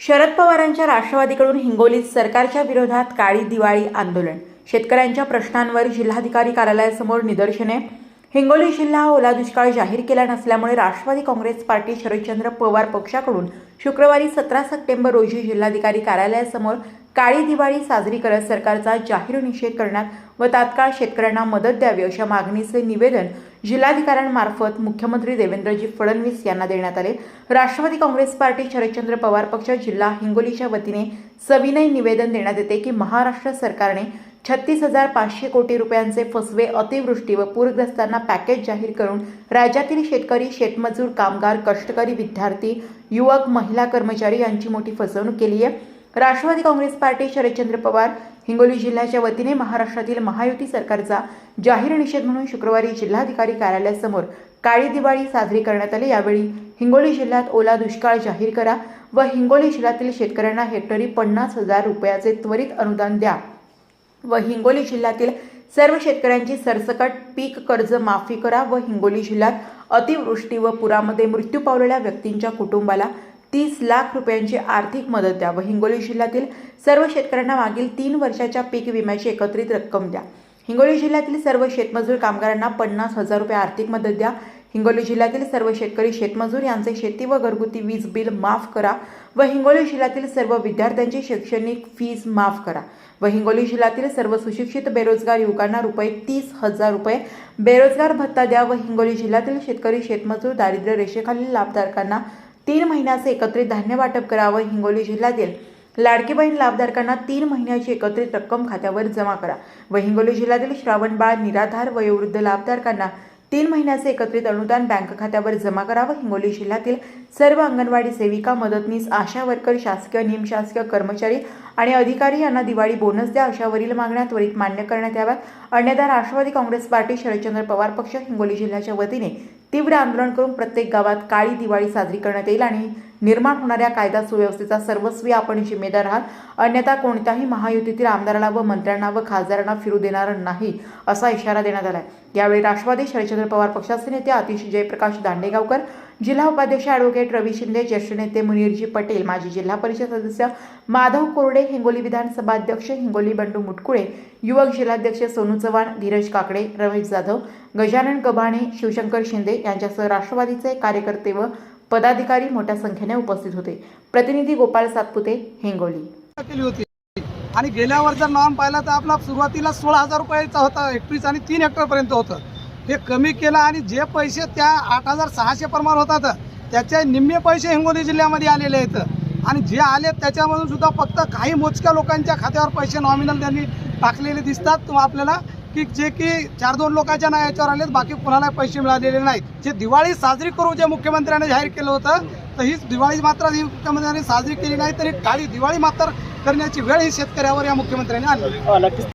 शरद पवारांच्या राष्ट्रवादीकडून हिंगोलीत सरकारच्या विरोधात काळी दिवाळी आंदोलन. शेतकऱ्यांच्या प्रश्नांवर जिल्हाधिकारी कार्यालयासमोर निदर्शने. हिंगोली जिल्हा ओला दुष्काळ जाहीर केला नसल्यामुळे राष्ट्रवादी काँग्रेस पार्टी शरदचंद्र पवार पक्षाकडून शुक्रवारी सतरा सप्टेंबर रोजी जिल्हाधिकारी कार्यालयासमोर काळी दिवाळी साजरी करत सरकारचा जाहीर निषेध करण्यात व तात्काळ शेतकऱ्यांना मदत द्यावी अशा मागणीचे निवेदन जिल्हाधिकाऱ्यांमार्फत मुख्यमंत्री देवेंद्रजी फडणवीस यांना देण्यात आले. राष्ट्रवादी काँग्रेस पार्टी शरदचंद्र पवार पक्ष जिल्हा हिंगोलीच्या वतीने सविनय निवेदन देण्यात येते की महाराष्ट्र सरकारने छत्तीस हजार पाचशे कोटी रुपयांचे फसवे अतिवृष्टी व पूरग्रस्तांना पॅकेज जाहीर करून राज्यातील शेतकरी शेतमजूर कामगार कष्टकरी विद्यार्थी युवक महिला कर्मचारी यांची मोठी फसवणूक केली आहे. राष्ट्रवादी काँग्रेस पार्टी शरदचंद्र पवार हिंगोली जिल्ह्याच्या वतीने महाराष्ट्रातील महायुती सरकारचा जाहीर निषेध म्हणून शुक्रवारी जिल्हाधिकारी कार्यालयासमोर काळी दिवाळी साजरी करण्यात आली. यावेळी हिंगोली जिल्ह्यात ओला दुष्काळ जाहीर करा व हिंगोली जिल्ह्यातील शेतकऱ्यांना हेक्टरी पन्नास हजार रुपयाचे त्वरित अनुदान द्या व हिंगोली जिल्ह्यातील सर्व शेतकऱ्यांची सरसकट पीक कर्ज माफी करा व हिंगोली जिल्ह्यात अतिवृष्टी व पुरामध्ये मृत्यू पावलेल्या व्यक्तींच्या कुटुंबाला तीस लाख रुपयांची आर्थिक मदत द्या. व हिंगोली जिल्ह्यातील सर्व शेतकऱ्यांना मागील तीन वर्षाच्या पीक विम्याची एकत्रित रक्कम द्या. हिंगोली जिल्ह्यातील सर्व शेतमजूर कामगारांना पन्नास हजार रुपये आर्थिक मदत द्या. हिंगोली जिल्ह्यातील सर्व शेतकरी शेतमजूर यांचे शेती व घरगुती वीज बिल माफ करा. व हिंगोली जिल्ह्यातील सर्व विद्यार्थ्यांची शैक्षणिक फीज माफ करा. व हिंगोली जिल्ह्यातील सर्व सुशिक्षित बेरोजगार युवकांना रुपये तीस हजार रुपये बेरोजगार भत्ता द्या. व हिंगोली जिल्ह्यातील शेतकरी शेतमजूर दारिद्र्य रेषेखालील लाभधारकांना तीन महिन्याचे एकत्रित धान्य वाटप करावं हिंगोली जिल्ह्यातील लाडकी बहीण लाभधारकांना तीन महिन्याची एकत्रित रक्कम खात्यावर जमा करा. व हिंगोली जिल्ह्यातील श्रावणबाळ निराधार वयोवृद्ध लाभधारकांना तीन महिन्याचे एकत्रित अनुदान बँक खात्यावर जमा करावं हिंगोली जिल्ह्यातील सर्व अंगणवाडी सेविका मदतनीस आशा वर्कर शासकीय निमशासकीय कर्मचारी आणि अधिकारी यांना दिवाळी बोनस द्या अशावरील मागण्या त्वरित मान्य करण्यात याव्यात. अन्यथा राष्ट्रवादी काँग्रेस पार्टी शरदचंद्र पवार पक्ष हिंगोली जिल्ह्याच्या वतीने तीव्र आंदोलन करून प्रत्येक गावात काळी दिवाळी साजरी करण्यात येईल आणि निर्माण होणाऱ्या कायदा सुव्यवस्थेचा सर्वस्वी आपण जिम्मेदार आहात. अन्यथा कोणत्याही महायुतीतील आमदाराला व मंत्र्यांना व खासदारांना फिरू देणार नाही असा इशारा देण्यात आला यावेळी राष्ट्रवादी शरदचंद्र पवार पक्षाचे नेते अतिश जयप्रकाश दांडेगावकर जिल्हा उपाध्यक्ष ॲडव्होकेट रवी शिंदे ज्येष्ठ नेते मुनीरजी पटेल माजी जिल्हा परिषद सदस्य माधव कोरडे हिंगोली विधानसभा अध्यक्ष हिंगोली बंडू मुटकुळे युवक जिल्हाध्यक्ष सोनू चव्हाण धीरज काकडे रमेश जाधव गजानन गबाणे शिवशंकर शिंदे यांच्यासह राष्ट्रवादीचे कार्यकर्ते व पदाधिकारी मोठ्या संख्येने उपस्थित होते. प्रतिनिधी गोपाळ सातपुते हिंगोली. केली होती. आणि गेल्यावर जर नॉन पाहिला तर आपला सुरुवातीला सोळा हजार रुपयाचा होता एकवीस आणि तीन हेक्टरपर्यंत होतं. हे कमी केलं आणि जे पैसे त्या आठ हजार सहाशे प्रमाण होतात त्याचे निम्मे पैसे हिंगोली जिल्ह्यामध्ये आलेले आहेत. आणि जे आले त्याच्यामधून सुद्धा फक्त काही मोजक्या लोकांच्या खात्यावर पैसे नॉमिनल त्यांनी टाकलेले दिसतात. तो आपल्याला की जे की चार दोन लोकांच्या ना याच्यावर आलेत बाकी कुणाला पैसे मिळालेले नाहीत. जे दिवाळी साजरी करू जे मुख्यमंत्र्यांनी जाहीर केलं होतं तर ही दिवाळी मात्र ही मुख्यमंत्र्यांनी साजरी केली नाही तरी काळी दिवाळी मात्र करण्याची वेळ ही शेतकऱ्यावर या मुख्यमंत्र्यांनी आणली. नक्कीच.